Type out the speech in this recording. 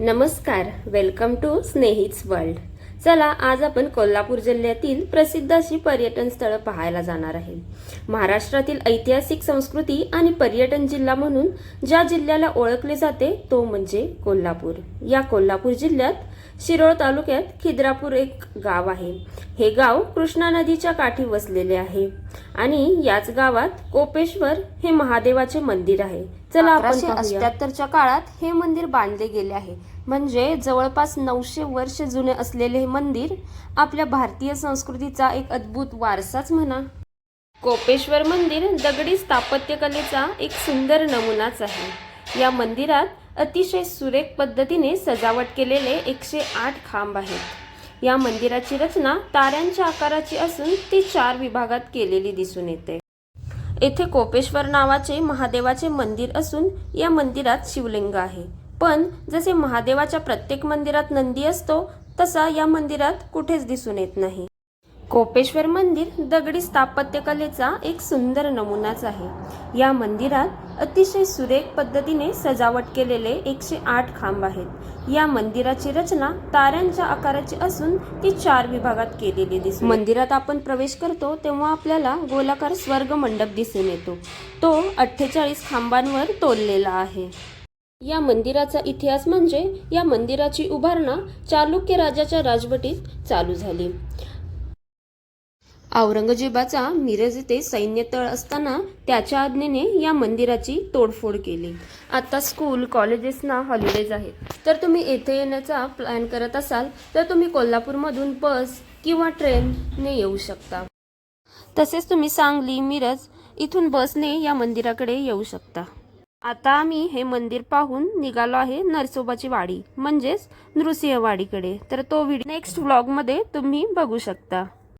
नमस्कार welcome to स्नेहित्स world चला आज आपण कोल्हापूर जिल्ह्यातील प्रसिद्ध अशी पर्यटन स्थळं पाहायला जाणार आहे. महाराष्ट्रातील ऐतिहासिक संस्कृती आणि पर्यटन जिल्हा म्हणून ज्या जिल्ह्याला ओळखले जाते तो म्हणजे कोल्हापूर. या कोल्हापूर जिल्ह्यात शिरोळ तालुक्यात खिद्रापूर एक गाव आहे. हे गाव कृष्णा नदीच्या काठी वसलेले आहे. आणि याच गावात कोपेश्वर हे महादेवाचे मंदिर आहे. चला आपण काळात हे मंदिर बांधले गेले आहे. म्हणजे जवळपास नऊशे वर्ष जुने असलेले हे मंदिर आपल्या भारतीय संस्कृतीचा एक अद्भुत वारसाच म्हणा. कोपेश्वर मंदिर दगडी स्थापत्यकलेचा एक सुंदर नमुनाच आहे. या मंदिरात अतिशय सुरेख पद्धतीने सजावट केलेले एकशे आठ खांब आहेत. या मंदिराची रचना ताऱ्यांच्या आकाराची असून ती चार विभागात केलेली दिसून येते. येथे कोपेश्वर नावाचे महादेवाचे मंदिर असून या मंदिरात शिवलिंग आहे. पण जसे महादेवाच्या प्रत्येक मंदिरात नंदी असतो तसा या मंदिरात कुठेच दिसून येत नाही. कोपेश्वर मंदिर दगडी स्थापत्यकलेचा एक सुंदर नमुनाच आहे. या मंदिरात अतिशय सुरेख पद्धतीने सजावट केलेले एकशे आठ खांब आहेत. या मंदिराची रचना ताऱ्यांच्या आकाराची असून ती चार विभागात केलेली दिसते मंदिरात आपण प्रवेश करतो तेव्हा आपल्याला गोलाकार स्वर्ग मंडप दिसून येतो. तो अठ्ठेचाळीस खांबांवर तोललेला आहे. या मंदिराचा इतिहास म्हणजे या मंदिराची उभारणा चालुक्य राजाच्या राजवटीत चालू झाली. औरंगजेबाचा मिरज येथे सैन्यतळ असताना त्याच्या आज्ञेने या मंदिराची तोडफोड केली. आता स्कूल कॉलेजेसना हॉलिडेज आहेत. तर तुम्ही येथे येण्याचा प्लॅन करत असाल तर तुम्ही कोल्हापूरमधून बस किंवा ट्रेनने येऊ शकता. तसेच तुम्ही सांगली मिरज इथून बसने या मंदिराकडे येऊ शकता. आता आम्ही हे मंदिर पाहून निघालो आहे नरसोबाची वाडी म्हणजेच नृसिंहवाडीकडे. तर तो व्हिडिओ नेक्स्ट व्लॉगमध्ये तुम्ही बघू शकता.